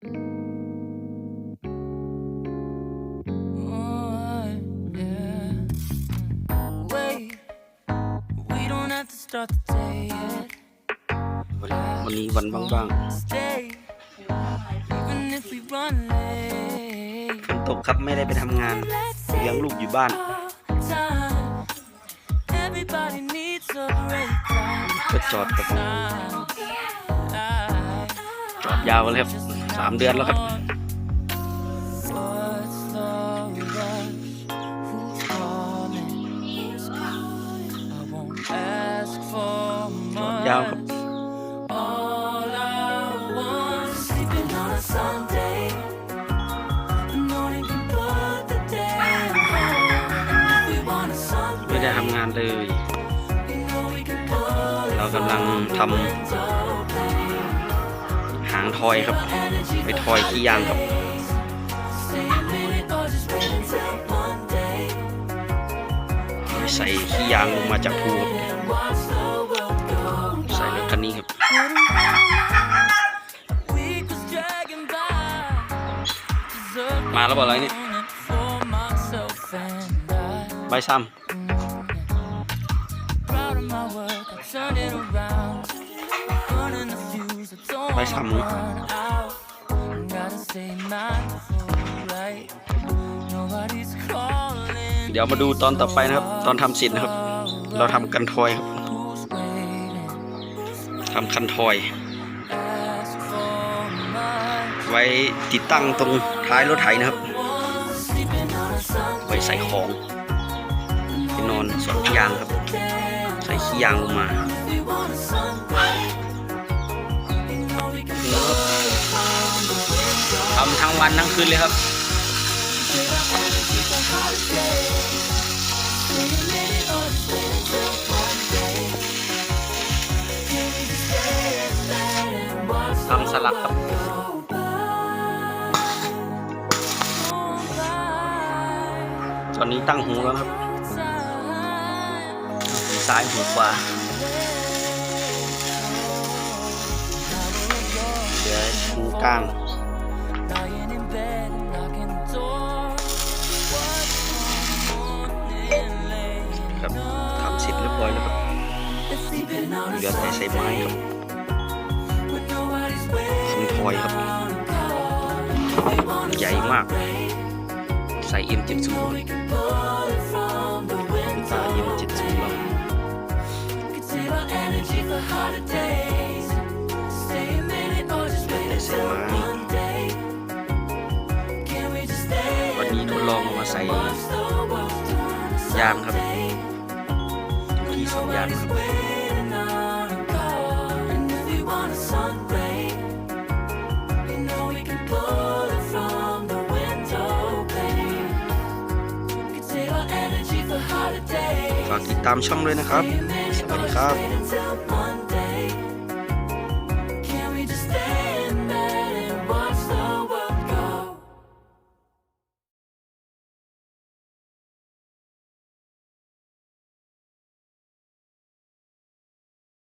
วันนี้วันว่างๆฝนตกครับไม่ได้ไปทำงานเลี้ยงลูกอยู่บ้านก็จอดกับจอดยาวเลยครับ สามเดือนแล้วครับยาวครับไม่ได้ทำงานเลย เรากำลังทำางทอยครับ ไปทอยขี้ยางครับใส่ขี้ยางลงมาจากภูใส่รถคันนี้ครับมาแล้วบอกอะไรนี่ใบซ้ำ right? Nobody's calling. ำเดี๋ยวมาดูตอนต่อไปนะครับ ตอนทำเสร็จนะครับ เราทำกันทอยครับทำคันทอย ไว้ติดตั้งตรงท้ายรถไถนะครับ ไว้ใส่ของไปนอนสวนขี้ยางครับ ใส่ขี้ยางลงมาำทั้งวันทั้งคืนเลยครับ ทำสลักครับตอนนี้ตั้งหูแล้วครับหูซ้ายหูขวาเดี๋ยวหูกลาง ยัดให้ใส่ไม้ครับคุณทอยครับ ใหญ่มาก ใส่เอ็มเจ็ดสิบตาเอ็มเจ็ดสิบแล้วใส่ไม้วันนี้ทดลองมาใส่ยางครับ ที่สองยางครับากติดตามช่องด้วยนะครับ สวัสดีครับ